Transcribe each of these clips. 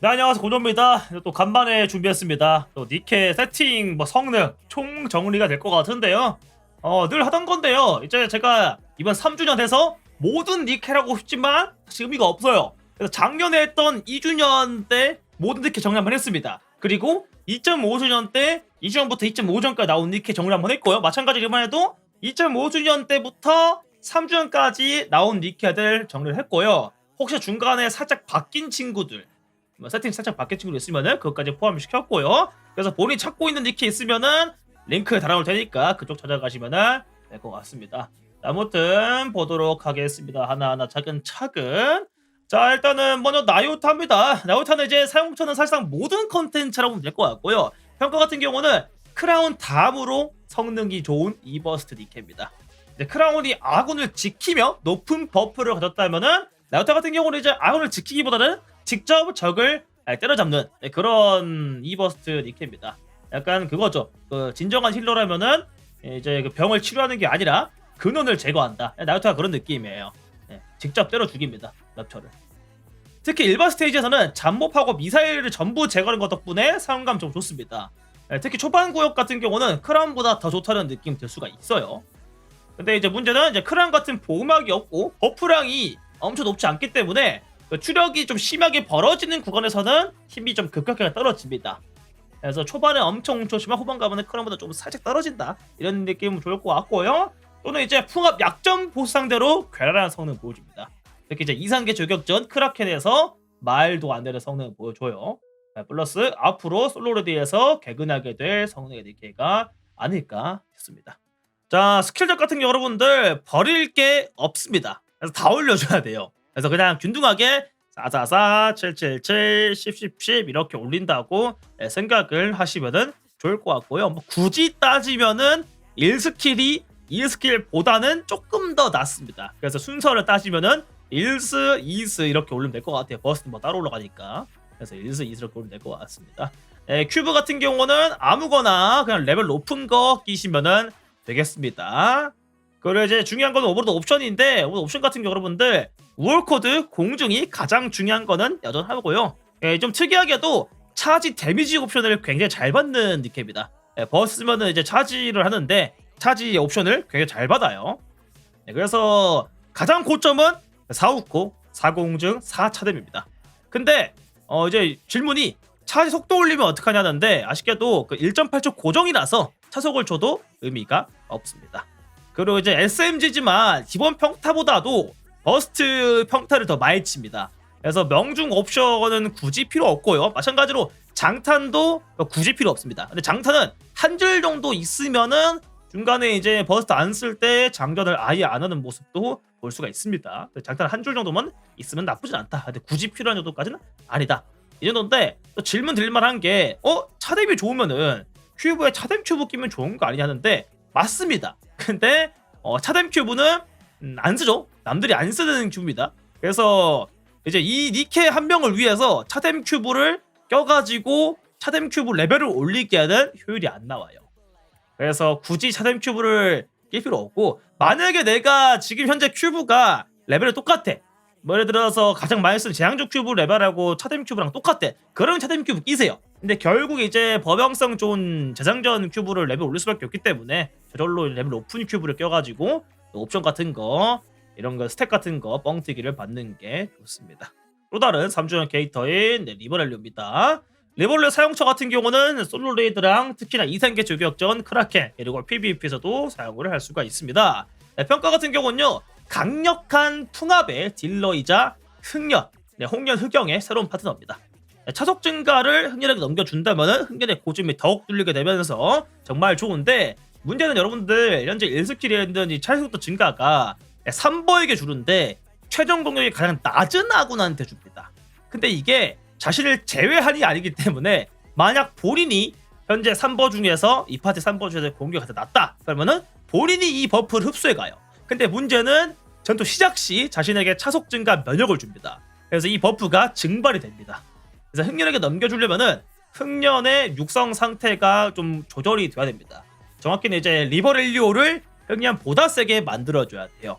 네 안녕하세요 고조입니다. 또 간만에 준비했습니다. 또 니케 세팅 뭐 성능 총 정리가 될 것 같은데요. 어 늘 하던 건데요. 이제 제가 이번 3주년 돼서 모든 니케라고 싶지만 사실 의미가 없어요. 그래서 작년에 했던 2주년 때 모든 니케 정리 한번 했습니다. 그리고 2.5주년 때 2주년부터 2.5주년까지 나온 니케 정리 한번 했고요. 마찬가지로 이번 에도 2.5주년 때부터 3주년까지 나온 니케들 정리를 했고요. 혹시 중간에 살짝 바뀐 친구들 뭐 세팅 살짝 친구도 있으면은 그것까지 포함시켰고요. 그래서 본인이 찾고 있는 니키 있으면은 링크 달아놓을 테니까 그쪽 찾아가시면은 될 것 같습니다. 아무튼 보도록 하겠습니다. 하나하나 차근차근. 자 일단은 먼저 나요타입니다. 나요타는 이제 사용처는 사실상 모든 컨텐츠라고 보면 될 것 같고요. 평가 같은 경우는 크라운 다음으로 성능이 좋은 이버스트. 이제 크라운이 아군을 지키며 높은 버프를 가졌다면은 나요타 같은 경우는 이제 아군을 지키기보다는 직접 적을 때려잡는 네, 그런 이버스트 니케입니다. 약간 그거죠. 그 진정한 힐러라면은 이제 그 병을 치료하는 게 아니라 근원을 제거한다. 나루토가 그런 느낌이에요. 네, 직접 때려 죽입니다. 납처를. 특히 일반 스테이지에서는 잠복하고 미사일을 전부 제거하는 것 덕분에 사용감 좀 좋습니다. 네, 특히 초반 구역 같은 경우는 크라운보다 더 좋다는 느낌 들 수가 있어요. 근데 이제 문제는 이제 크라운 같은 보호막이 없고 버프량이 엄청 높지 않기 때문에 그 추력이 좀 심하게 벌어지는 구간에서는 힘이 좀 급격하게 떨어집니다. 그래서 초반에 엄청 좋지만 후반 가면은 크라운보다 좀 살짝 떨어진다 이런 느낌은 좋을 것 같고요. 또는 이제 풍압 약점 보스 상대로 괴랄한 성능 보여줍니다. 특히 이제 이상계 저격전 크라켄에서 말도 안 되는 성능 보여줘요. 네, 플러스 앞으로 솔로레디에서 개근하게 될 성능의 DK가 아닐까 싶습니다. 자 스킬적 같은 경우 여러분들 버릴 게 없습니다. 그래서 다 올려줘야 돼요. 그래서 그냥 균등하게 444, 777, 10, 10, 10 이렇게 올린다고 예, 생각을 하시면은 좋을 것 같고요. 뭐 굳이 따지면은 1스킬이 2스킬보다는 조금 더 낫습니다. 그래서 순서를 따지면은 1스, 2스 이렇게 올리면 될 것 같아요. 버스트 뭐 따로 올라가니까. 그래서 1스, 2스 이렇게 올리면 될 것 같습니다. 예, 큐브 같은 경우는 아무거나 그냥 레벨 높은 거 끼시면은 되겠습니다. 그리고 이제 중요한 건 오버로드 옵션인데 오버로드 옵션 같은 경우 여러분들 우월코드 공중이 가장 중요한 거는 여전하고요. 예, 좀 특이하게도 차지 데미지 옵션을 굉장히 잘 받는 니케입니다. 예, 버스 쓰면은 이제 차지를 하는데 차지 옵션을 굉장히 잘 받아요. 예, 그래서 가장 고점은 4우코, 4공중, 4차댐입니다. 근데 어 이제 질문이 차지 속도 올리면 어떡하냐는데 아쉽게도 그 1.8초 고정이라서 차속을 줘도 의미가 없습니다. 그리고 이제 SMG지만 기본 평타보다도 버스트 평타를 더 많이 칩니다. 그래서 명중 옵션은 굳이 필요 없고요. 마찬가지로 장탄도 굳이 필요 없습니다. 근데 장탄은 한 줄 정도 있으면은 중간에 이제 버스트 안 쓸 때 장전을 아예 안 하는 모습도 볼 수가 있습니다. 장탄 한 줄 정도만 있으면 나쁘진 않다. 근데 굳이 필요한 정도까지는 아니다. 이 정도인데 또 질문 드릴 만한 게 어? 차댐이 좋으면은 큐브에 차댐 큐브 끼면 좋은 거 아니냐는데 맞습니다. 근데 어, 차댐 큐브는 음, 안 쓰죠. 남들이 안 쓰는 큐브입니다. 그래서 이제 이 니케 한 명을 위해서 차뎀 큐브를 껴가지고 차뎀 큐브 레벨을 올리게 하는 효율이 안 나와요. 그래서 굳이 차뎀 큐브를 낄 필요 없고 만약에 내가 지금 현재 큐브가 레벨이 똑같아. 뭐 예를 들어서 가장 많이 쓰는 재앙적 큐브 레벨하고 차뎀 큐브랑 똑같아. 그러면 차뎀 큐브 끼세요. 근데 결국 이제 법영성 좋은 재장전 큐브를 레벨 올릴 수밖에 없기 때문에 저절로 레벨 높은 큐브를 껴가지고 옵션 같은 거 이런 거 스택 같은 거 뻥튀기를 받는 게 좋습니다. 또 다른 3주년 캐릭터인 네, 리버렐류입니다. 리버렐류 사용처 같은 경우는 솔로 레이드랑 특히나 이상계 저격전 크라켄 그리고 PVP에서도 사용을 할 수가 있습니다. 네, 평가 같은 경우는요 강력한 풍압의 딜러이자 흑연, 네, 홍련 흑영의 새로운 파트너입니다. 네, 차속 증가를 흑연에게 넘겨준다면 흑연의 고집이 더욱 뚫리게 되면서 정말 좋은데 문제는 여러분들 현재 1스킬에 있는 이 차속도 증가가 3버에게 주는데 최종 공격이 가장 낮은 아군한테 줍니다. 근데 이게 자신을 제외한이 아니기 때문에 만약 본인이 현재 3버 중에서 이 파티 3버 중에서 공격이 가장 낮다 그러면은 본인이 이 버프를 흡수해 가요. 근데 문제는 전투 시작 시 자신에게 차속 증가 면역을 줍니다. 그래서 이 버프가 증발이 됩니다. 그래서 흑년에게 넘겨주려면은 흑년의 육성 상태가 좀 조절이 돼야 됩니다. 정확히는 이제 리버렐리오를 흑년보다 세게 만들어줘야 돼요.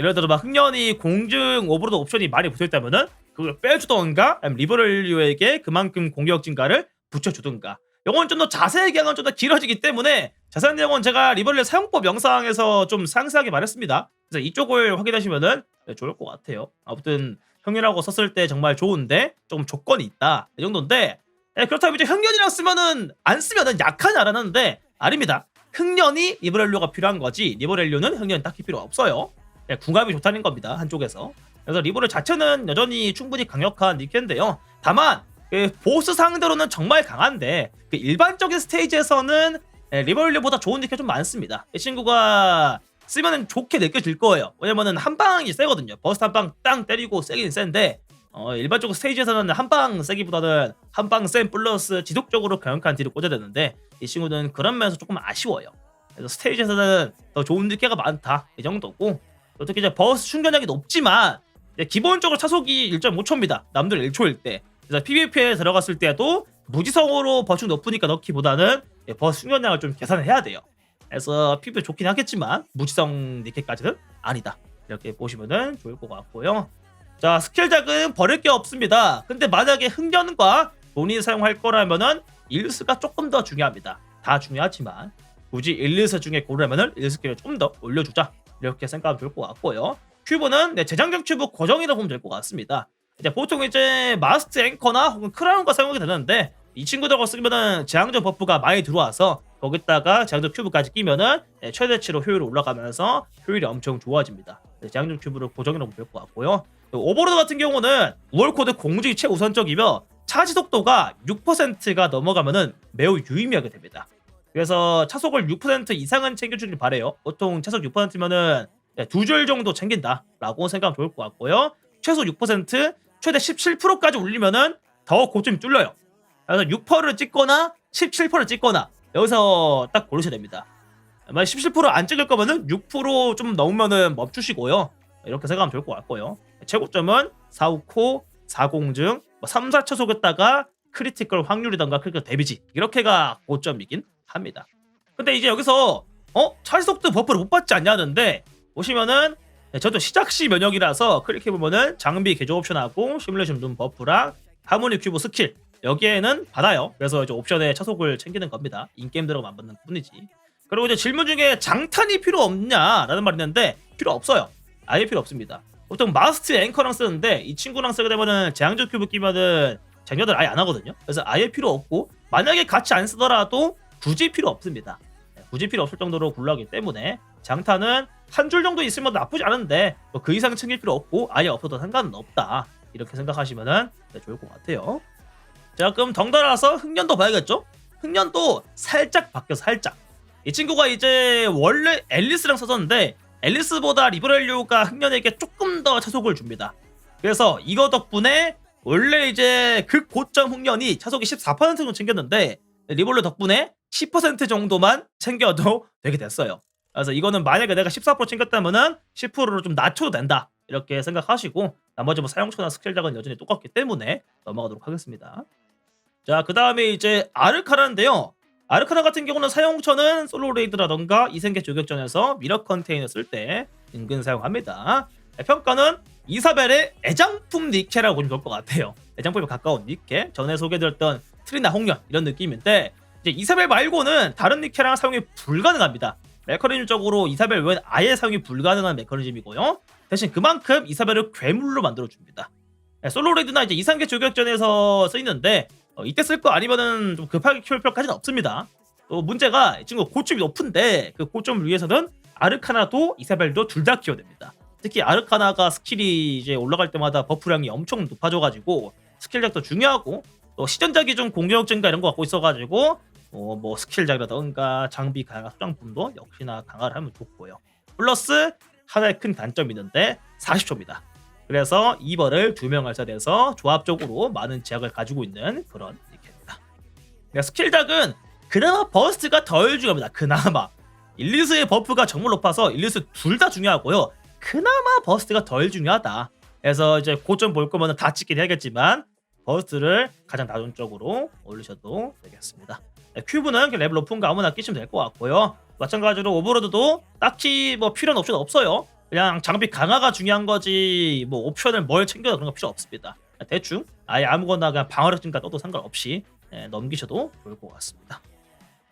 예를 들어 막 흑년이 공중 오버로드 옵션이 많이 붙어있다면은 그 그걸 빼주던가 리버럴류에게 그만큼 공격 증가를 붙여주든가 이건 좀 더 자세하게 하면 좀 더 길어지기 때문에 자세한 내용은 제가 리버럴 사용법 영상에서 좀 상세하게 말했습니다. 그래서 이쪽을 확인하시면은 네, 좋을 것 같아요. 아무튼 형이라고 썼을 때 정말 좋은데 조금 조건이 있다 이 정도인데 예, 그렇다면 이제 흥년이랑 쓰면은 안 쓰면은 약하냐라는데 아닙니다. 흥년이 리버렐료가 필요한 거지 리버렐료는 흥년이 딱히 필요 없어요. 예, 궁합이 좋다는 겁니다 한쪽에서. 그래서 리버렐 자체는 여전히 충분히 강력한 니켄인데요. 다만 그 보스 상대로는 정말 강한데 그 일반적인 스테이지에서는 예, 리버렐료보다 좋은 니켄 좀 많습니다. 이 친구가 쓰면은 좋게 느껴질 거예요. 왜냐면은 한 방이 세거든요. 버스트 한방 땅 때리고 세긴 센데 어, 일반적으로 스테이지에서는 한 방 세기보다는 한 방 센 플러스 지속적으로 강력한 딜을 꽂아야 되는데 이 친구는 그런 면에서 조금 아쉬워요. 그래서 스테이지에서는 더 좋은 느낌가 많다 이 정도고 어떻게 이제 버스 충전력이 높지만 기본적으로 차속이 1.5초입니다. 남들 1초일 때. 그래서 PVP에 들어갔을 때도 무지성으로 버충 높으니까 넣기보다는 예, 버스 충전량을 좀 계산을 해야 돼요. 그래서 PVP 좋긴 하겠지만 무지성 니케까지는 아니다. 이렇게 보시면은 좋을 것 같고요. 자 스킬 작은 버릴 게 없습니다. 근데 만약에 흥년과 돈이 사용할 거라면은 일스가 조금 더 중요합니다. 다 중요하지만 굳이 일스 중에 고르라면은 일스킬을 좀 더 올려주자 이렇게 생각하면 좋을 것 같고요. 큐브는 네, 재장전 큐브 고정이라고 보면 될 것 같습니다. 이제 보통 이제 마스트 앵커나 혹은 크라운과 사용하게 되는데 이 친구들과 쓰면은 재앙전 버프가 많이 들어와서 거기다가 재앙전 큐브까지 끼면은 네, 최대치로 효율이 올라가면서 효율이 엄청 좋아집니다. 네, 재앙전 큐브를 고정이라고 될것 같고요. 오버로드 같은 경우는 우월코드 공중이 최우선적이며 차지 속도가 6%가 넘어가면은 매우 유의미하게 됩니다. 그래서 차속을 6% 이상은 챙겨주길 바래요. 보통 차속 6%면은 두 줄 정도 챙긴다라고 생각하면 좋을 것 같고요. 최소 6% 최대 17%까지 올리면은 더 고점이 뚫려요. 그래서 6%를 찍거나 17%를 찍거나 여기서 딱 고르셔야 됩니다. 만약 17%안 찍을 거면은 6%좀 넘으면은 멈추시고요. 이렇게 생각하면 좋을 것 같고요. 최고점은 4, 5코, 4공증, 뭐 3, 4 초속에다가 크리티컬 확률이던가 크리티컬 데미지 이렇게가 고점이긴 합니다. 근데 이제 여기서 어? 찰속도 버프를 못 받지 않냐는데 보시면은 네, 저도 시작 시 면역이라서 클릭해 보면은 장비 개조 옵션하고 시뮬레이션 눈 버프랑 하모니 큐브 스킬 여기에는 받아요. 그래서 이제 옵션에 차속을 챙기는 겁니다. 인게임 들어가면 받는 뿐이지. 그리고 이제 질문 중에 장탄이 필요 없냐라는 말이 있는데 필요 없어요. 아예 필요 없습니다. 보통 마스트 앵커랑 쓰는데 이 친구랑 쓰게 되면은 재앙적 큐브 끼면은 쟁여들 아예 안 하거든요. 그래서 아예 필요 없고 만약에 같이 안 쓰더라도 굳이 필요 없습니다. 네, 굳이 필요 없을 정도로 굴러가기 때문에 장탄은 한줄 정도 있으면 나쁘지 않은데 뭐 그 이상 챙길 필요 없고 아예 없어도 상관은 없다. 이렇게 생각하시면은 네, 좋을 것 같아요. 자 그럼 덩달아서 흥년도 봐야겠죠? 흥년도 살짝 바뀌어 살짝. 이 친구가 이제 원래 앨리스랑 썼었는데 앨리스보다 리버렐류가 흥년에게 조금 더 차속을 줍니다. 그래서 이거 덕분에 원래 이제 그 고점 흥년이 차속이 14% 정도 챙겼는데 리볼레 덕분에 10% 정도만 챙겨도 되게 됐어요. 그래서 이거는 만약에 내가 14% 챙겼다면은 10%로 좀 낮춰도 된다. 이렇게 생각하시고 나머지 뭐 사용처나 스킬작은 여전히 똑같기 때문에 넘어가도록 하겠습니다. 자, 그 다음에 이제 아르카라인데요. 아르카나 같은 경우는 사용처는 솔로 레이드라던가 이생계 조격전에서 미러 컨테이너 쓸 때 은근 사용합니다. 평가는 이사벨의 애장품 니케라고 보면 좋을 것 같아요. 애장품에 가까운 니케 전에 소개드렸던 트리나 홍련 이런 느낌인데 이제 이사벨 말고는 다른 니케랑 사용이 불가능합니다. 메커니즘적으로 이사벨 외엔 아예 사용이 불가능한 메커니즘이고요. 대신 그만큼 이사벨을 괴물로 만들어 줍니다. 솔로 레이드나 이제 이상계 조격전에서 쓰이는데 어, 이때 쓸 거 아니면은 좀 급하게 키울 필요까지는 없습니다. 또 문제가 이 친구 고점이 높은데 그 고점을 위해서는 아르카나도 이사벨도 둘 다 키워야 됩니다. 특히 아르카나가 스킬이 이제 올라갈 때마다 버프량이 엄청 높아져가지고 스킬작도 중요하고 또 시전작이 좀 공격 증가 이런 거 갖고 있어가지고 어, 뭐 스킬작이라던가 장비 강화 소장품도 역시나 강화를 하면 좋고요. 플러스 하나의 큰 단점이 있는데 40초입니다. 그래서 2번을 두명 알사돼서 조합적으로 많은 제약을 가지고 있는 그런 이렇게입니다. 그러니까 스킬작은 그나마 버스트가 덜 중요합니다. 그나마 일리스의 버프가 정말 높아서 일리스 둘 다 중요하고요. 그나마 버스트가 덜 중요하다. 그래서 이제 고점 볼 거면 다 찍긴 해야겠지만 버스트를 가장 쪽으로 올리셔도 되겠습니다. 네, 큐브는 레벨 높은 거 아무나 끼시면 될 것 같고요. 마찬가지로 오버로드도 딱히 뭐 필요한 옵션 없어요. 그냥 장비 강화가 중요한 거지 뭐 옵션을 뭘 챙겨야 그런 거 필요 없습니다. 대충 아예 아무거나 그냥 방어력 증가 떠도 상관없이 예, 넘기셔도 좋을 것 같습니다.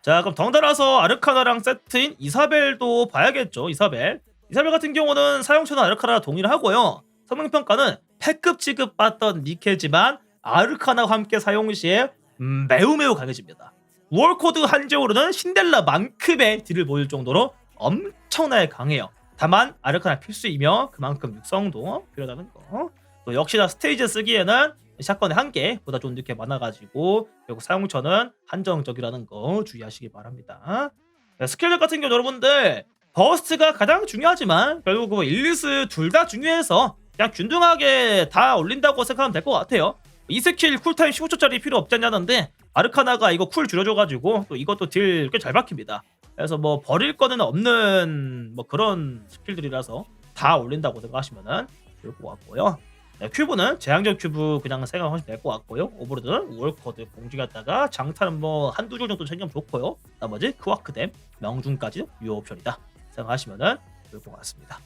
자 그럼 덩달아서 아르카나랑 세트인 이사벨도 봐야겠죠. 이사벨. 이사벨 같은 경우는 사용처는 아르카나랑 동일을 하고요. 성능평가는 패급 취급받던 니케지만 아르카나와 함께 사용 시에 음, 매우 매우 강해집니다. 월코드 한제오르는 신델라만큼의 딜을 보일 정도로 엄청나게 강해요. 다만 아르카나 필수이며 그만큼 육성도 필요하다는 거. 또 역시나 스테이지 쓰기에는 샷건의 한계보다 좀 이렇게 많아가지고 결국 사용처는 한정적이라는 거 주의하시기 바랍니다. 네, 스킬력 같은 경우 여러분들 버스트가 가장 중요하지만 결국 뭐 일리스 둘 다 중요해서 그냥 균등하게 다 올린다고 생각하면 될 것 같아요. 이 스킬 쿨타임 15초짜리 필요 없지 않냐는데 아르카나가 이거 쿨 줄여줘가지고 또 이것도 딜 꽤 잘 박힙니다. 그래서 뭐 버릴 거는 없는 뭐 그런 스킬들이라서 다 올린다고 생각하시면은 좋을 것 같고요. 네, 큐브는 제한적 큐브 그냥 생각하시면 될 것 같고요. 오버로드는 월커드 공중했다가 장타는 뭐 한두 줄 정도 챙기면 좋고요. 나머지 크와크댐, 명중까지 유효 옵션이다 생각하시면은 좋을 것 같습니다.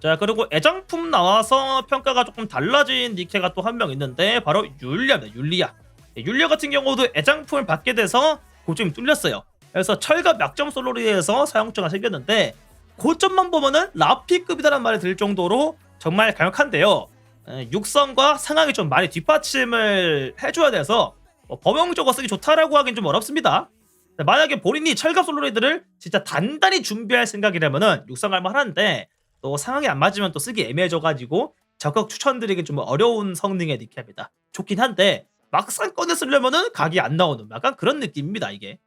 자 그리고 애장품 나와서 평가가 조금 달라진 니케가 또 한 명 있는데 바로 율리아입니다. 율리아. 네, 율리아 같은 경우도 애장품을 받게 돼서 고점이 뚫렸어요. 그래서 철갑 약점 솔로리에서 사용처가 생겼는데 고점만 보면은 라피급이다라는 말이 들 정도로 정말 강력한데요. 에, 육성과 상황이 좀 많이 뒷받침을 해줘야 돼서 뭐 범용적으로 쓰기 좋다라고 하긴 좀 어렵습니다. 만약에 본인이 철갑 솔로리들을 진짜 단단히 준비할 생각이라면은 육성할 만한데 또 상황이 안 맞으면 또 쓰기 애매해져가지고 적극 추천드리기 좀 어려운 성능의 니케입니다. 좋긴 한데 막상 꺼내 쓰려면은 각이 안 나오는 약간 그런 느낌입니다 이게.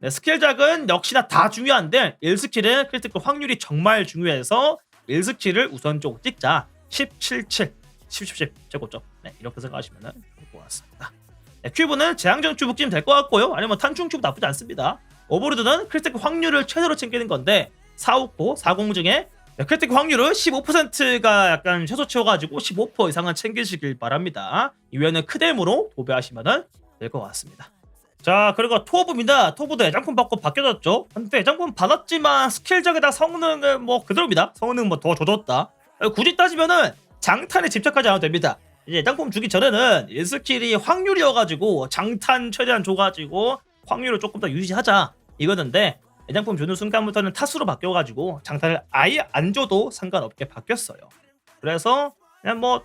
네, 스킬 작은 역시나 다 중요한데 1스킬은 크리티컬 확률이 정말 중요해서 1스킬을 우선적으로 찍자. 17, 7, 10, 10, 10 제곱점 네, 이렇게 생각하시면 좋을 것 같습니다. 네, 큐브는 재앙전 큐브 끼면 될것 같고요. 아니면 탄충 큐브 나쁘지 않습니다. 오버로드는 크리티컬 확률을 최대로 챙기는 건데 459, 40 중에 네, 크리티컬 확률은 15%가 약간 최소치여가지고 15% 이상은 챙기시길 바랍니다 이외에는 크뎀으로 도배하시면 될 것 같습니다 자 그리고 토브입니다. 토브도 애장품 받고 바뀌어졌죠. 근데 애장품 받았지만 스킬적에다 성능은 뭐 그대로입니다. 성능 뭐더 줘줬다. 굳이 따지면은 장탄에 집착하지 않아도 됩니다. 이제 애장품 주기 전에는 1스킬이 확률이어가지고 장탄 최대한 줘가지고 확률을 조금 더 유지하자 이거는데 애장품 주는 순간부터는 타수로 바뀌어가지고 장탄을 아예 안 줘도 상관없게 바뀌었어요. 그래서 그냥 뭐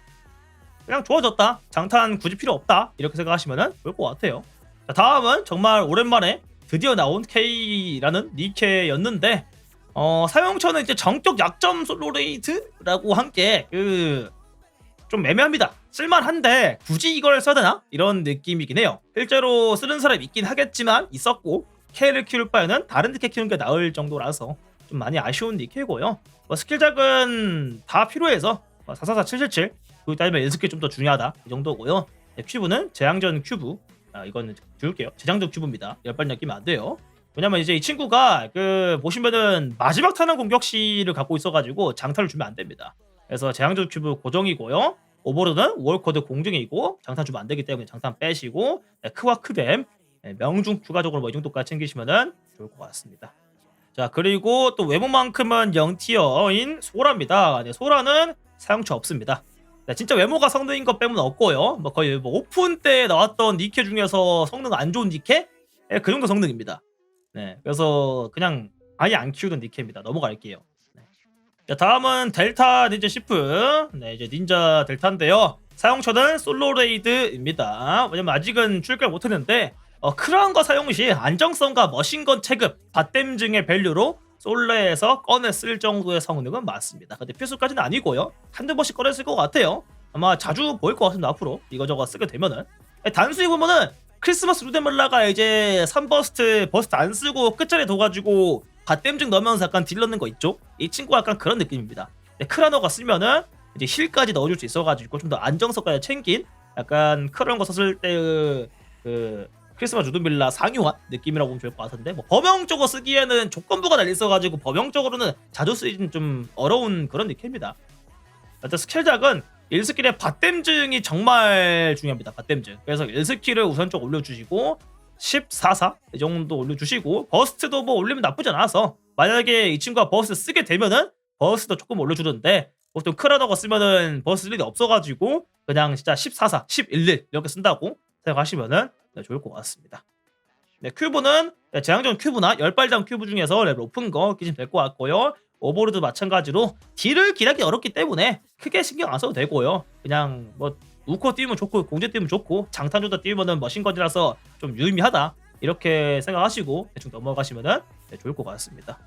그냥 좋아졌다. 장탄 굳이 필요 없다. 이렇게 생각하시면 좋을 것 같아요. 자, 다음은 정말 오랜만에 드디어 나온 K라는 니케였는데 어, 사용처는 이제 정적 약점 솔로레이트라고 한게그좀 애매합니다. 쓸만한데 굳이 이걸 써야 되나? 이런 느낌이긴 해요. 실제로 쓰는 사람이 있긴 하겠지만 있었고 K를 키울 바에는 다른 니케 키우는 게 나을 정도라서 좀 많이 아쉬운 니케고요. 뭐 스킬작은 다 필요해서 444777 그리고 따지면 연습기 좀더 중요하다 이 정도고요. 네, 큐브는 재앙전 큐브 아, 이거는 줄게요. 재장적 큐브입니다. 열발력 끼면 안 돼요. 왜냐면 이제 이 친구가 그 보시면은 마지막 타는 공격 시를 갖고 있어가지고 장타를 주면 안 됩니다. 그래서 재앙적 큐브 고정이고요. 오버로드는 월코드 공중이고 장탄 주면 안 되기 때문에 장탄 빼시고 네, 크와 크뎀 네, 명중 추가적으로 뭐 이 정도까지 챙기시면은 좋을 것 같습니다. 자 그리고 또 외모만큼은 0티어인 소라입니다. 네, 소라는 사용처 없습니다. 네, 진짜 외모가 성능인 것 빼면 없고요. 뭐 거의 뭐 오픈 때 나왔던 니케 중에서 성능 안 좋은 니케? 네, 그 정도 성능입니다. 네, 그래서 그냥 아예 안 키우는 니케입니다. 넘어갈게요. 네. 자, 다음은 델타 닌자 시프. 네, 이제 닌자 델타인데요. 사용처는 솔로레이드입니다. 왜냐면 아직은 출격 못했는데 어, 크라운과 사용 시 안정성과 머신건 체급, 밭댐증의 밸류로 솔레에서 쓸 정도의 성능은 맞습니다. 근데 필수까지는 아니고요. 한두 번씩 쓸것 같아요. 아마 자주 보일 것 같은데 앞으로 이거저거 쓰게 되면은 단순히 보면은 크리스마스 루데멜라가 이제 3버스트 버스트 안 쓰고 끝자리에 둬가지고 갓댐증 넣으면서 약간 딜 넣는 거 있죠? 이 친구가 약간 그런 느낌입니다. 크라노가 쓰면은 이제 힐까지 넣어줄 수 있어가지고 좀 더 안정성까지 챙긴 약간 거 썼을 때그 그 크리스마스 루드밀라 상용한 느낌이라고 보면 좋을 것 같은데 뭐 범용적으로 쓰기에는 조건부가 달려 있어가지고 범용적으로는 자주 쓰기는 좀 어려운 그런 느낌입니다. 일단 스킬작은 1스킬의 밭댐증이 정말 중요합니다. 밭댐증. 그래서 1스킬을 우선적 올려주시고 14사 이 정도 올려주시고 버스트도 뭐 올리면 나쁘지 않아서 만약에 이 친구가 버스트 쓰게 되면은 버스트도 조금 올려주는데 보통 크라더가 쓰면은 버스 쓸 일이 없어가지고 그냥 진짜 14사, 11일 이렇게 쓴다고 생각하시면은 네, 좋을 것 같습니다. 네, 큐브는 네, 재앙전 큐브나 열발장 큐브 중에서 레벨 높은 거 끼시면 될 것 같고요. 오버로드 마찬가지로 딜을 기하기 어렵기 때문에 크게 신경 안 써도 되고요. 그냥 뭐 우코 띄우면 좋고 공제 띄우면 좋고 장탄조다 띄우면은 머신건이라서 좀 유의미하다 이렇게 생각하시고 대충 넘어가시면은 네, 좋을 것 같습니다.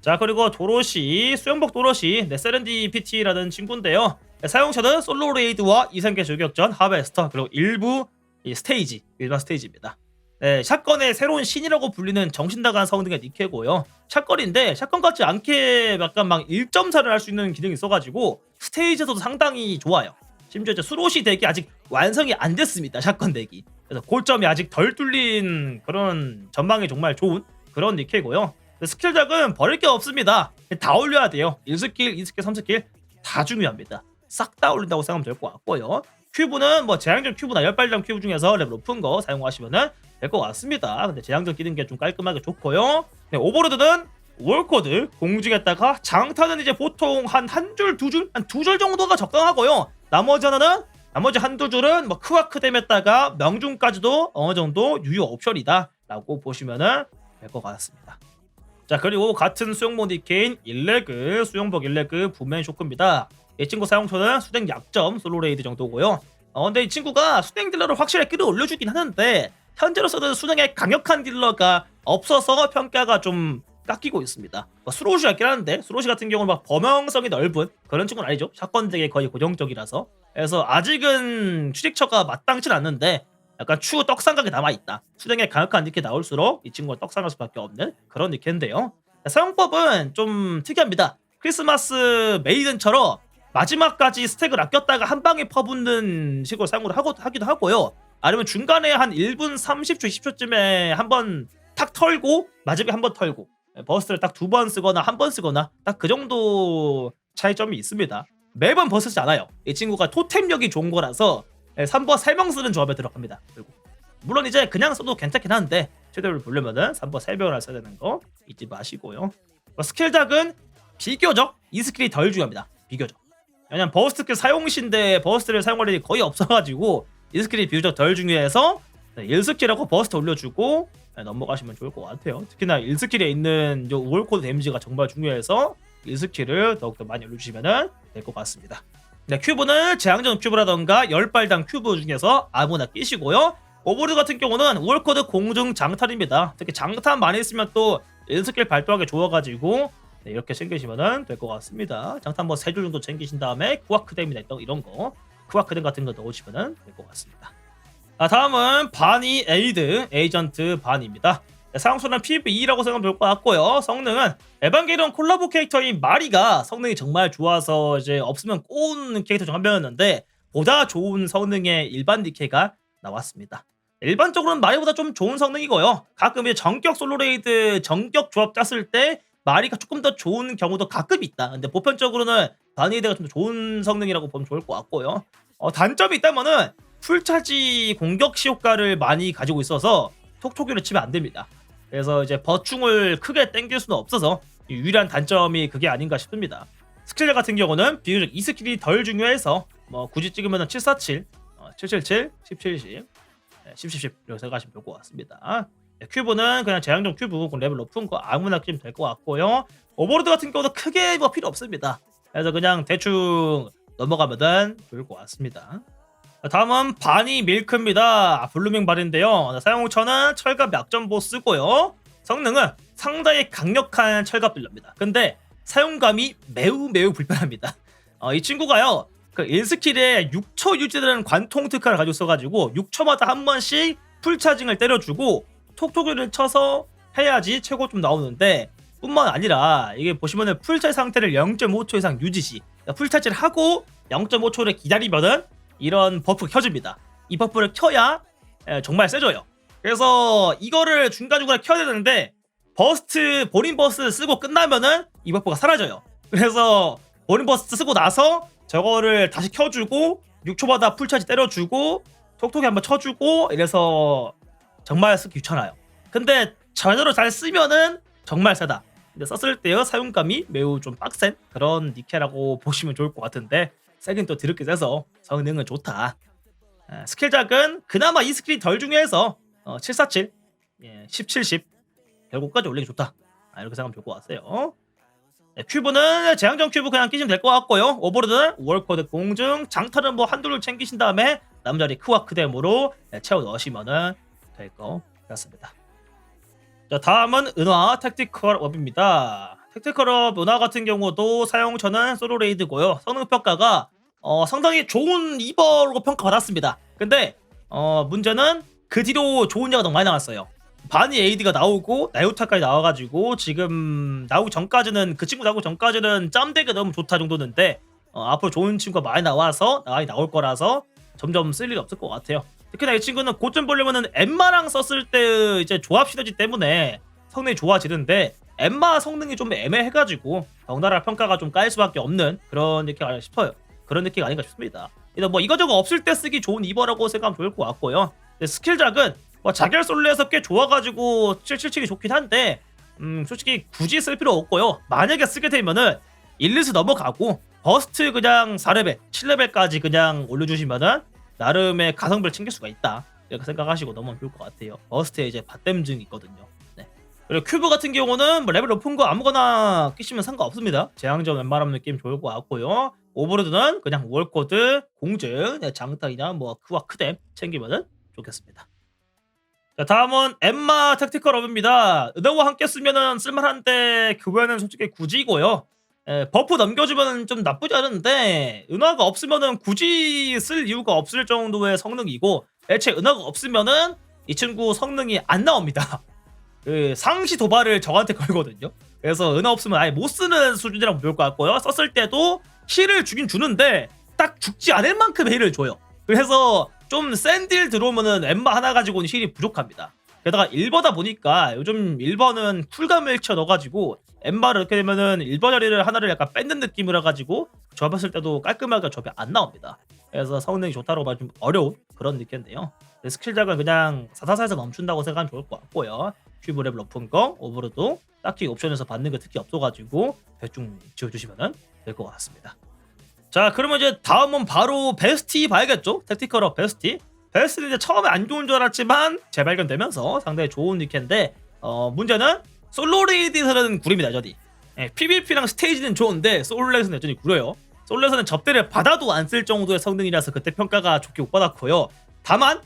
자 그리고 도로시 수영복 도로시 네, 세렌디피티라는 친구인데요. 네, 사용처는 솔로 레이드와 이상계 저격전 하베스터 그리고 일부 이 스테이지 일반 스테이지입니다. 네, 샷건의 새로운 신이라고 불리는 정신 나간 성능의 니케고요. 샷건인데 샷건 같지 않게 약간 막 1.4를 할 수 있는 기능이 있어가지고 스테이지에서도 상당히 좋아요. 심지어 이제 수로시 덱이 아직 완성이 안 됐습니다. 샷건 덱이. 그래서 골점이 아직 덜 뚫린 그런 전망이 정말 좋은 그런 니케고요. 스킬작은 버릴 게 없습니다. 다 올려야 돼요. 1스킬, 2스킬, 3스킬 다 중요합니다. 싹 다 올린다고 생각하면 될 것 같고요. 큐브는 뭐 재앙전 큐브나 열발장 큐브 중에서 레벨 높은 거 사용하시면 될 것 같습니다. 근데 재앙전 끼는 게 좀 깔끔하게 좋고요. 네, 오버로드는 월코드 공중에다가 장타는 이제 보통 한 한 줄, 두 줄, 한 두 줄 정도가 적당하고요. 나머지 하나는 나머지 한두 줄은 뭐 크와크댐에다가 명중까지도 어느 정도 유효 옵션이다라고 보시면은 될 것 같습니다. 자 그리고 같은 수영복 니케인 일레그 수영복 일레그 부멘 쇼크입니다. 이 친구 사용처는 수댕 약점 솔로레이드 정도고요. 어, 근데 이 친구가 수댕 딜러를 확실히 끌어올려주긴 하는데 현재로서는 수댕의 강력한 딜러가 없어서 평가가 좀 깎이고 있습니다. 뭐 수로시 같긴 하는데 수로시 같은 경우는 막 범용성이 넓은 그런 친구는 아니죠. 샷건 덱에 거의 고정적이라서 그래서 아직은 취직처가 마땅치 않는데 약간 추후 떡상각이 남아있다. 수령의 강력한 니케 나올수록 이 친구가 떡상할 수밖에 없는 그런 니케인데요. 사용법은 좀 특이합니다. 크리스마스 메이든처럼 마지막까지 스택을 아꼈다가 한 방에 퍼붓는 식으로 사용을 하고, 하기도 하고요. 아니면 중간에 한 1분 30초, 20초쯤에 한 번 탁 털고 마지막에 한 번 털고 버스를 딱 두 번 쓰거나 한 번 쓰거나 딱 그 정도 차이점이 있습니다. 매번 버스 쓰지 않아요. 이 친구가 토템력이 좋은 거라서 3번 3명 쓰는 조합에 들어갑니다. 그리고 물론 이제 그냥 써도 괜찮긴 한데 최대로 보려면은 3번 3명을 써야 되는 거 잊지 마시고요. 뭐 스킬작은 비교적 이 스킬이 덜 중요합니다. 비교적. 왜냐면 버스트 스킬 사용시인데 버스트를 사용할 일이 거의 없어가지고 이 스킬이 비교적 덜 중요해서 1스킬하고 버스트 올려주고 네, 넘어가시면 좋을 것 같아요. 특히나 1스킬에 있는 우월코드 데미지가 정말 중요해서 1스킬을 더욱더 많이 올려주시면 될 것 같습니다. 네, 큐브는 재앙전 큐브라던가 열발당 큐브 중에서 아무나 끼시고요. 오버로드 같은 경우는 우월코드 공중 장탄입니다. 특히 장탄 많이 있으면 또 1스킬 발동하기 좋아가지고 네, 이렇게 챙기시면 될 것 같습니다. 장탄 뭐 3줄 정도 챙기신 다음에 쿠아크댐이나 이런 거 쿠아크댐 같은 거 넣으시면 될 것 같습니다. 아, 다음은 바니 에이드 에이전트 반입니다. 네, 사용수는 PVE라고 생각하면 될 것 같고요. 성능은 에반게리온 콜라보 캐릭터인 마리가 성능이 정말 좋아서 이제 없으면 꼬우는 캐릭터 중 한 명이었는데 보다 좋은 성능의 일반 니케가 나왔습니다. 일반적으로는 마리보다 좀 좋은 성능이고요. 가끔 이제 정격 솔로레이드 정격 조합 짰을 때 마리가 조금 더 좋은 경우도 가끔 있다. 근데 보편적으로는 바니에드가 좀 더 좋은 성능이라고 보면 좋을 것 같고요. 어, 단점이 있다면은 풀차지 공격 시 효과를 많이 가지고 있어서 톡톡이로 치면 안 됩니다. 그래서 이제 버충을 크게 땡길 수는 없어서 유일한 단점이 그게 아닌가 싶습니다. 스킬 같은 경우는 비교적 이 스킬이 덜 중요해서 뭐 굳이 찍으면 747, 어, 777, 1070, 네, 10, 10, 10 이렇게 생각하시면 될 것 같습니다. 네, 큐브는 그냥 재앙적 큐브 레벨 높은 거 아무나 끼면 될 것 같고요. 오버로드 같은 경우도 크게 뭐 필요 없습니다. 그래서 그냥 대충 넘어가면 좋을 것 같습니다. 다음은 바니 밀크입니다. 블루밍 발인데요. 사용처는 철갑 약점보 쓰고요. 성능은 상당히 강력한 철갑 빌려입니다. 근데 사용감이 매우 매우 불편합니다. 어, 이 친구가요. 그 1스킬에 6초 유지되는 관통 특화를 가지고 있어가지고 6초마다 한 번씩 풀차징을 때려주고 톡톡이를 쳐서 해야지 최고 좀 나오는데 뿐만 아니라 이게 보시면은 풀차지 상태를 0.5초 이상 유지 시 그러니까 풀차지를 하고 0.5초를 기다리면은 이런 버프가 켜집니다. 이 버프를 켜야 에, 정말 세져요. 그래서 이거를 중간중간에 켜야 되는데 버스트 본인 버스 쓰고 끝나면은 이 버프가 사라져요. 그래서 본인 버스 쓰고 나서 저거를 다시 켜주고 6초마다 풀차지 때려주고 톡톡이 한번 쳐주고 이래서 정말 귀찮아요. 근데 전혀로 잘 쓰면은 정말 세다. 근데 썼을 때의 사용감이 매우 좀 빡센 그런 니케라고 보시면 좋을 것 같은데 세긴 또 드럽게 세서 성능은 좋다. 아, 스킬작은 그나마 이 스킬이 덜 중요해서 어, 747, 예, 1070 결국까지 올리기 좋다. 아, 이렇게 생각하면 좋을 것 같아요. 네, 큐브는 재앙전 큐브 그냥 끼시면 될 것 같고요. 오버로드는 월코드 공중, 장타는 뭐 한두를 챙기신 다음에 남자리 크와 크뎀으로 네, 채워 넣으시면은 될 것 같습니다. 자, 다음은 은화 택티컬 업입니다. 택티컬 업 은화 같은 경우도 사용처는 솔로 레이드고요. 성능 평가가 어, 상당히 좋은 이버로 평가받았습니다. 근데 어, 문제는 그 뒤로 좋은 예가 너무 많이 나왔어요. 바니 에이드가 나오고 나유타까지 나와가지고 지금 나오기 전까지는 그 친구 나오기 전까지는 짬되게 너무 좋다 정도는데 어, 앞으로 좋은 친구가 많이 나와서 많이 나올 거라서 점점 쓸 일이 없을 것 같아요. 특히나 이 친구는 고점 보려면은 엠마랑 썼을 때 이제 조합 시너지 때문에 성능이 좋아지는데 엠마 성능이 좀 애매해가지고 덩달아 평가가 좀 깔 수밖에 없는 그런 느낌 아닌가 싶어요. 그런 느낌 아닌가 싶습니다. 뭐 이거저거 없을 때 쓰기 좋은 이버라고 생각하면 좋을 것 같고요. 스킬작은 뭐 자결 솔로에서 꽤 좋아가지고 777이 좋긴 한데 음 솔직히 굳이 쓸 필요 없고요. 만약에 쓰게 되면은 일리스 넘어가고 버스트 그냥 4레벨, 7레벨까지 그냥 올려주시면은 나름의 가성비를 챙길 수가 있다. 이렇게 생각하시고 넘어가면 좋을 것 같아요. 버스트에 이제 밭댐증이 있거든요. 네. 그리고 큐브 같은 경우는 뭐 레벨 높은 거 아무거나 끼시면 상관없습니다. 재앙전 웬만하면 느낌 좋을 것 같고요. 오버로드는 그냥 월코드, 공증, 네, 장타이나 뭐 크와 크뎀 챙기면은 좋겠습니다. 자 다음은 엠마 택티컬 업입니다. 은하와 함께 쓰면은 쓸만한데 그거는 솔직히 굳이고요. 예, 버프 넘겨주면 좀 나쁘지 않은데 은하가 없으면은 굳이 쓸 이유가 없을 정도의 성능이고 애초에 은하가 없으면은 이 친구 성능이 안 나옵니다. 그 상시 도발을 저한테 걸거든요. 그래서 은하 없으면 아예 못 쓰는 수준이라고 볼것 같고요. 썼을 때도 힐을 주긴 주는데 딱 죽지 않을 만큼 힐을 줘요. 그래서 좀 센 딜 들어오면은 엠마 하나 가지고는 힐이 부족합니다. 게다가 1버다 보니까 요즘 1번은 쿨감을 쳐 넣어가지고 엠마를 이렇게 되면은 1번 자리를 하나를 약간 뺏는 느낌을 해가지고 접었을 때도 깔끔하게 접이 안 나옵니다. 그래서 성능이 좋다고 말좀 어려운 그런 느낌인데요. 스킬 작은 그냥 사사사에서 멈춘다고 생각하면 좋을 것 같고요. 큐브 레벨 높은 거, 오버로드 딱히 옵션에서 받는 게 특히 없어가지고 대충 지워주시면 될 것 같습니다. 자 그러면 이제 다음은 바로 베스티 봐야겠죠? 택티컬업 베스티. 베스티는 이제 처음에 안 좋은 줄 알았지만 재발견되면서 상당히 좋은 니케인데 어, 문제는 솔로 레이드에서는 구립니다 여전히. 예, PVP랑 스테이지는 좋은데 솔로에서는 여전히 구려요. 솔로에서는 접대를 받아도 안 쓸 정도의 성능이라서 그때 평가가 좋게 못 받았고요. 다만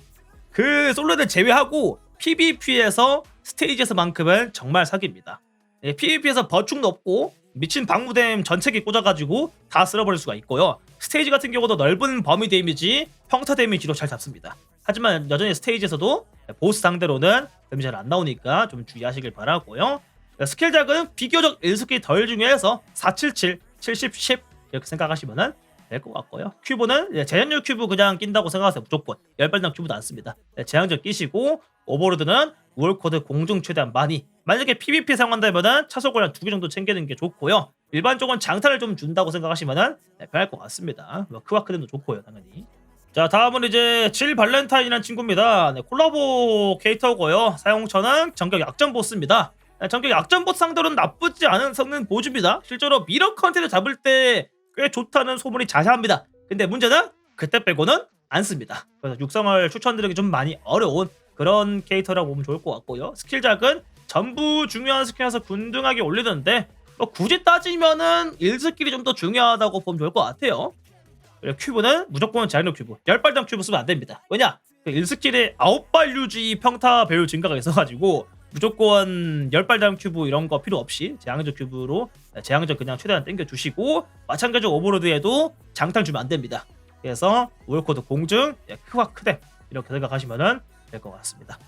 그 솔로를 제외하고 PVP에서 스테이지에서만큼은 정말 사기입니다. 예, PVP에서 버충도 없고 미친 방무댐 전체기 꽂아가지고 다 쓸어버릴 수가 있고요. 스테이지 같은 경우도 넓은 범위 데미지, 평타 데미지로 잘 잡습니다. 하지만 여전히 스테이지에서도 보스 상대로는 데미지 잘안 나오니까 좀 주의하시길 바라고요. 스킬 작은 비교적 1스킬이 덜 중요해서 477, 70, 10 이렇게 생각하시면 될 것 같고요. 큐브는 제한율 큐브 그냥 낀다고 생각하세요. 무조건 10발당 큐브도 안 씁니다. 제한적 끼시고 오버로드는 우월코드 공중 최대한 많이 만약에 PVP 사용한다면 차소골 한두 개 정도 챙기는 게 좋고요. 일반적으로 장타를 좀 준다고 생각하시면 네, 편할 것 같습니다. 뭐 크와크림도 좋고요, 당연히. 자, 다음은 이제 질 발렌타인이라는 친구입니다. 네, 콜라보 캐릭터고요. 사용처는 전격 약점 보스입니다. 네, 전격 약점 보스 상대로는 나쁘지 않은 성능 보여줍니다. 실제로 미러 컨텐츠 잡을 때 꽤 좋다는 소문이 자자합니다. 근데 문제는 그때 빼고는 안 씁니다. 그래서 육성을 추천드리기 좀 많이 어려운 그런 캐릭터라고 보면 좋을 것 같고요. 스킬작은 전부 중요한 스킬에서 균등하게 올리는데 뭐 굳이 따지면은 1스킬이 좀 더 중요하다고 보면 좋을 것 같아요. 그리고 큐브는 무조건 자연력 큐브 10발당 큐브 쓰면 안 됩니다. 왜냐? 그 1스킬에 9발 유지 평타 배율 증가가 있어가지고 무조건 10발당 큐브 이런 거 필요 없이 재앙적 큐브로 재앙적 그냥 최대한 땡겨주시고 마찬가지로 오버로드에도 장탄 주면 안 됩니다. 그래서 우월코드 공중 예, 크와 크뎀 이렇게 생각하시면 될 것 같습니다.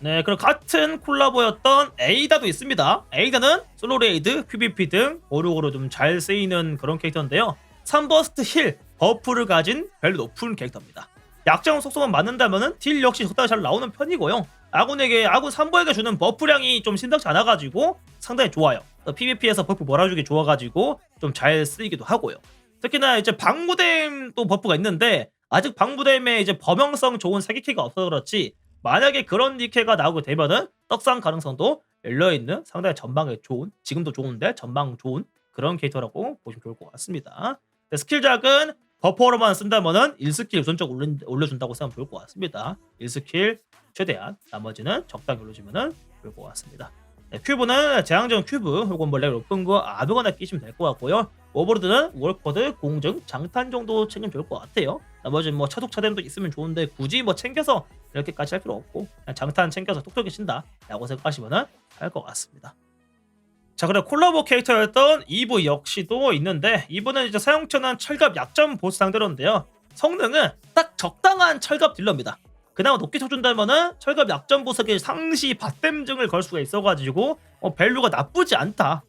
네, 그럼 같은 콜라보였던 에이다도 있습니다. 에이다는 솔로 레이드, PVP 등 오르고로 좀잘 쓰이는 그런 캐릭터인데요. 3버스트 힐, 버프를 가진 별 높은 캐릭터입니다. 약점 속성만 맞는다면 딜 역시 적당히 잘 나오는 편이고요. 아군에게 아군 3보에게 주는 버프량이 좀 심상치 않아가지고 상당히 좋아요. PVP에서 버프 몰아주기 좋아가지고 좀 잘 쓰이기도 하고요. 특히나 이제 방무댐 또 버프가 있는데 아직 방무댐에 이제 범용성 좋은 사기키가 없어서 그렇지 만약에 그런 니케가 나오게 되면은 떡상 가능성도 열려있는 상당히 전방에 좋은 지금도 좋은데 전방 좋은 그런 캐릭터라고 보시면 좋을 것 같습니다. 네, 스킬작은 버퍼로만 쓴다면은 1스킬 우선적 올려준다고 생각하면 좋을 것 같습니다. 1스킬 최대한 나머지는 적당히 올려주면 좋을 것 같습니다. 네, 큐브는 재앙전 큐브 혹은 뭐 레벨 높은 거 아무거나 끼시면 될 것 같고요. 오버로드는 월커드, 공증, 장탄 정도 챙기면 좋을 것 같아요. 나머지는 뭐 차독 차댐도 있으면 좋은데 굳이 뭐 챙겨서 이렇게까지 할 필요 없고 장탄 챙겨서 톡톡히 친다 라고 생각하시면 할것 같습니다. 자 그리고 콜라보 캐릭터였던 이브 역시도 있는데 이분은 이제 사용처는 철갑 약점 보스 상대로인데요. 성능은 딱 적당한 철갑 딜러입니다. 그나마 높게 쳐준다면은 철갑 약점 보석에 상시 받댐증을 걸 수가 있어가지고 어, 밸류가 나쁘지 않다.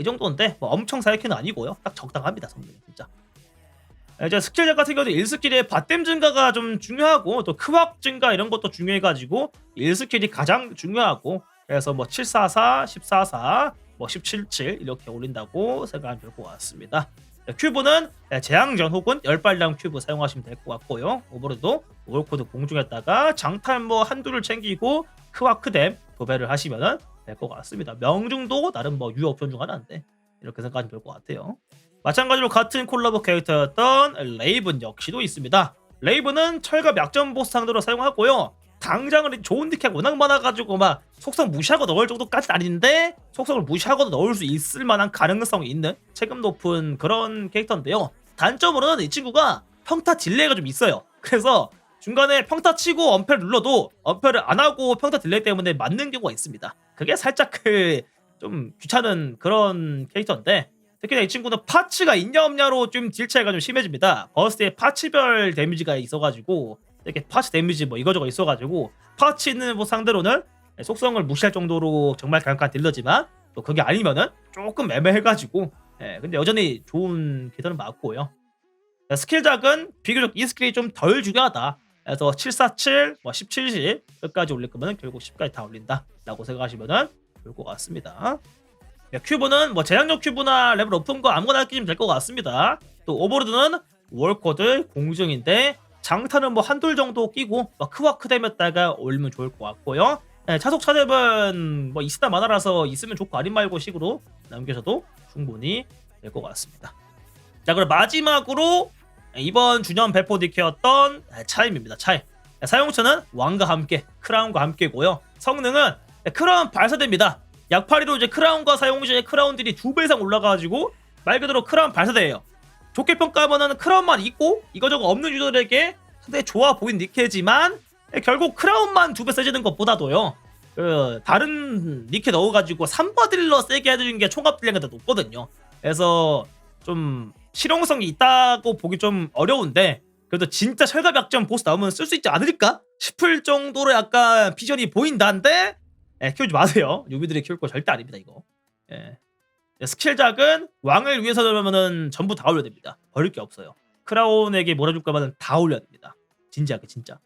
이 정도인데 뭐 엄청 사이키는 아니고요. 딱 적당합니다 성능이 진짜. 이제 스킬작 같은 경우도 1스킬의 받댐 증가가 좀 중요하고 또 크왁 증가 이런 것도 중요해가지고 1스킬이 가장 중요하고 그래서 뭐 744, 144, 뭐 177 이렇게 올린다고 생각하면 될 것 같습니다. 네, 큐브는 재앙전 혹은 열발량 큐브 사용하시면 될 것 같고요. 오버로도 오버코드 공중에다가 장탄 뭐 한두를 챙기고 크와크댐 도배를 하시면 될 것 같습니다. 명중도 나름 뭐 유옵션 중 하나인데 이렇게 생각하시면 될 것 같아요. 마찬가지로 같은 콜라보 캐릭터였던 레이븐 역시도 있습니다. 레이븐은 철갑 약점 보스 상대로 사용하고요. 당장은 좋은 닉이 워낙 많아가지고 막 속성 무시하고 넣을 정도까지는 아닌데 속성을 무시하고도 넣을 수 있을 만한 가능성이 있는 체급 높은 그런 캐릭터인데요. 단점으로는 이 친구가 평타 딜레이가 좀 있어요. 그래서 중간에 평타 치고 엄폐를 눌러도 엄폐를 안 하고 평타 딜레이 때문에 맞는 경우가 있습니다. 그게 살짝 그 좀 귀찮은 그런 캐릭터인데 특히나 이 친구는 파츠가 있냐 없냐로 좀 딜 차이가 좀 심해집니다. 버스트에 파츠별 데미지가 있어가지고 이렇게 파츠 데미지 뭐 이거저거 있어가지고 파츠 있는 뭐 상대로는 속성을 무시할 정도로 정말 강력한 딜러지만 또 그게 아니면은 조금 애매해가지고 예, 근데 여전히 좋은 캐릭터는 맞고요. 스킬작은 비교적 이 스킬이 좀 덜 중요하다. 그래서 747, 뭐 17시 끝까지 올릴 거면 결국 10까지 다 올린다라고 생각하시면 좋을 것 같습니다. 네, 큐브는 뭐 재량력 큐브나 레벨 높은 거 아무거나 끼면 될 것 같습니다. 또 오버로드는 월코드 공증인데 장탄은 뭐 한 돌 정도 끼고 뭐 크와크댐에다가 올리면 좋을 것 같고요. 네, 차속 차뎀은 뭐 있으나 마나라서 있으면 좋고 아닌 말고 식으로 남겨셔도 충분히 될 것 같습니다. 자 그럼 마지막으로 이번 주년 배포 디케였던 차임입니다. 차임. 사용처는 왕과 함께 크라운과 함께고요. 성능은 크라운 발사대입니다. 약파리로 이제 크라운과 사용시의 크라운들이 두 배 이상 올라가가지고 말 그대로 크라운 발사대예요. 좋게 평가하면은 크라운만 있고 이거저거 없는 유저들에게 상당히 좋아 보인 니케지만 결국 크라운만 두 배 세지는 것보다도요. 그 다른 니케 넣어가지고 3버 딜러 세게 해주는 게 총합 딜량이 더 높거든요. 그래서 좀 실용성이 있다고 보기 좀 어려운데 그래도 진짜 철갑 약점 보스 나오면 쓸 수 있지 않을까 싶을 정도로 약간 비전이 보인다는데 예, 키우지 마세요. 유비들이 키울 거 절대 아닙니다 이거. 예. 스킬작은 왕을 위해서라면은 전부 다 올려야 됩니다. 버릴 게 없어요. 크라운에게 몰아줄 거면 다 올려야 됩니다. 진지하게 진짜.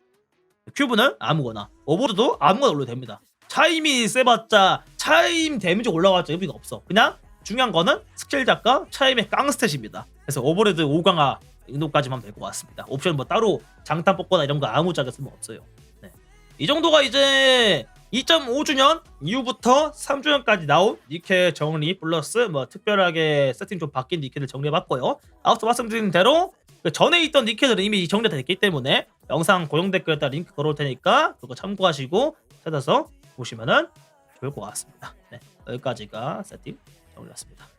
큐브는 아무거나 오버로도 아무거나 올려도 됩니다. 차임이 세봤자 차임 데미지 올라갔자 의미가 없어. 그냥 중요한 거는 스킬작과 차임의 깡스탯입니다. 그래서 오버레드 5강화 정도까지만 하면 될것 같습니다. 옵션 뭐 따로 장탄 뽑거나 이런 거 아무 짝에 쓰면 없어요. 네. 이 정도가 이제 2.5주년 이후부터 3주년까지 나온 니케 정리 플러스 뭐 특별하게 세팅 좀 바뀐 니케를 정리해봤고요. 앞서 말씀드린 대로 그 전에 있던 니케들은 이미 정리가 됐기 때문에 영상 고정 댓글에다 링크 걸어올 테니까 그거 참고하시고 찾아서 보시면은 좋을 것 같습니다. 네, 여기까지가 세팅 정리였습니다.